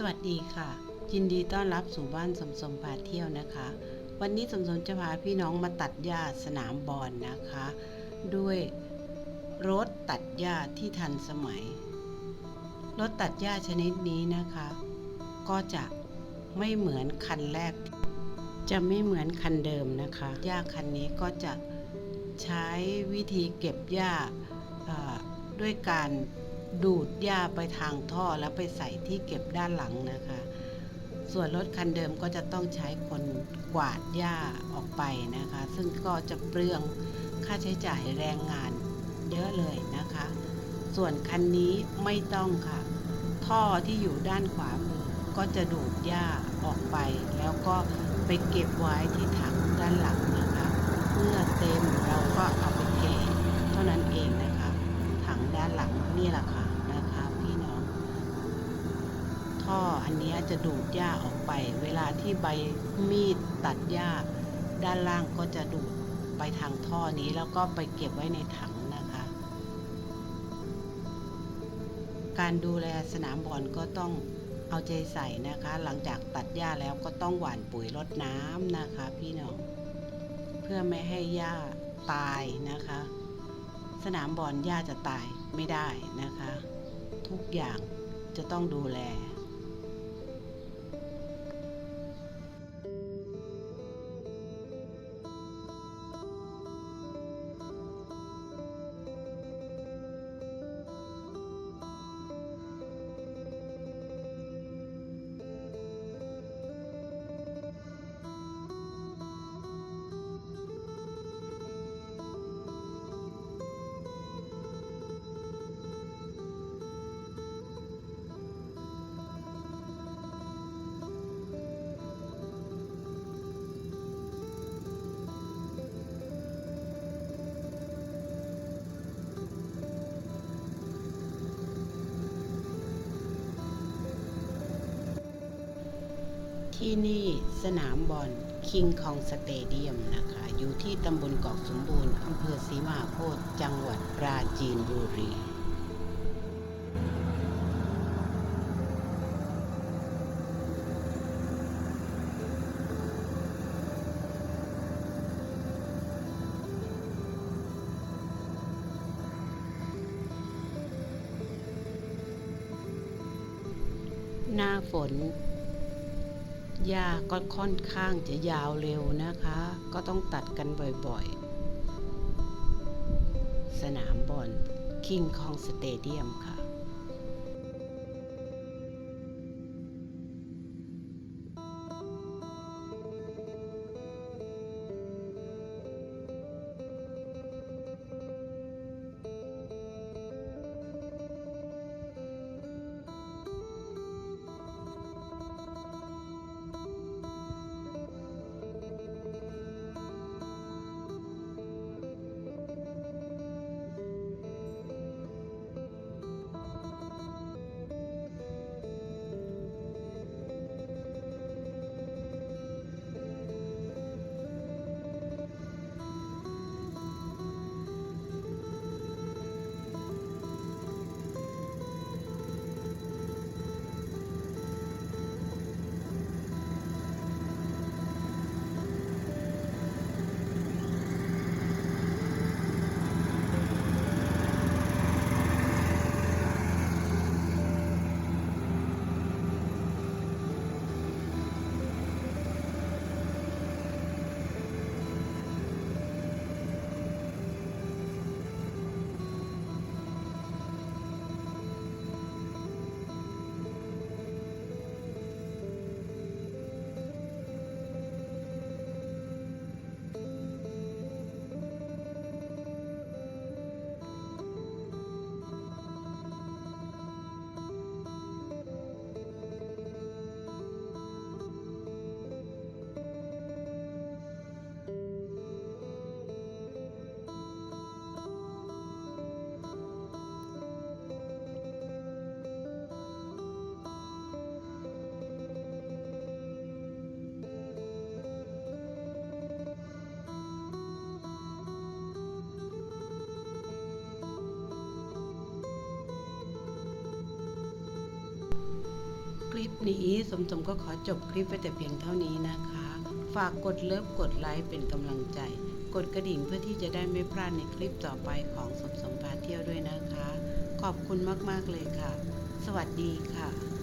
สวัสดีค่ะ ยินดีต้อนรับสู่บ้านสมสมพาเที่ยวนะคะ วันนี้สมสมจะพาพี่น้องมาตัดหญ้าสนามบอลนะคะ ด้วยรถตัดหญ้าที่ทันสมัย รถตัดหญ้าชนิดนี้นะคะ ก็จะไม่เหมือนคันแรก จะไม่เหมือนคันเดิมนะคะหญ้าคันนี้ก็จะใช้วิธีเก็บหญ้าอ่าด้วยการ ดูดหญ้าไปทางท่อแล้วไปใส่ที่เก็บด้านหลังนะคะ ส่วนรถคันเดิมก็จะต้องใช้คนกวาดหญ้าออกไปนะคะ ซึ่งก็จะเปลืองค่าใช้จ่ายแรงงานเยอะเลยนะคะ ส่วนคันนี้ไม่ต้องค่ะ ท่อที่อยู่ด้านขวามือก็จะดูดหญ้าออกไป แล้วก็ไปเก็บไว้ที่ถังด้านหลังนะคะเมื่อเต็มเราก็เอาไปเทเท่านั้นเองนะคะ ถังด้านหลังนี่แหละค่ะนะคะพี่น้อง ท่ออันนี้จะดูดหญ้าออกไป เวลาที่ใบมีดตัดหญ้า ด้านล่างก็จะดูดไปทางท่อนี้แล้วก็ไปเก็บไว้ในถังนะคะ การดูแลสนามบอลก็ต้องเอาใจใส่นะคะ หลังจากตัดหญ้าแล้วก็ต้องหว่านปุ๋ยรดน้ำนะคะ พี่น้องเพื่อไม่ให้หญ้าตายนะคะ สนามบอลหญ้าจะตายไม่ได้นะคะ ทุกอย่างจะต้องดูแล ที่นี่สนามบอลคิงคองสเตเดียมนะคะ อยู่ที่ตำบลเกาะสมบูรณ์อำเภอศรีมหาโพธิ์จังหวัดปราจีนบุรีหน้าฝน หญ้าก็ค่อนข้างจะยาวเร็วนะคะ ก็ต้องตัดกันบ่อยๆ สนามบอลคิงคองสเตเดียมค่ะ ลิปนี้สมสมก็ขอจบคลิปไปแต่เพียงเท่านี้นะคะ ฝากกดเลิฟกดไลค์เป็นกำลังใจ กดกระดิ่งเพื่อที่จะได้ไม่พลาดในคลิปต่อไปของสมสมพาเที่ยวด้วยนะคะ ขอบคุณมากๆเลยค่ะ สวัสดีค่ะ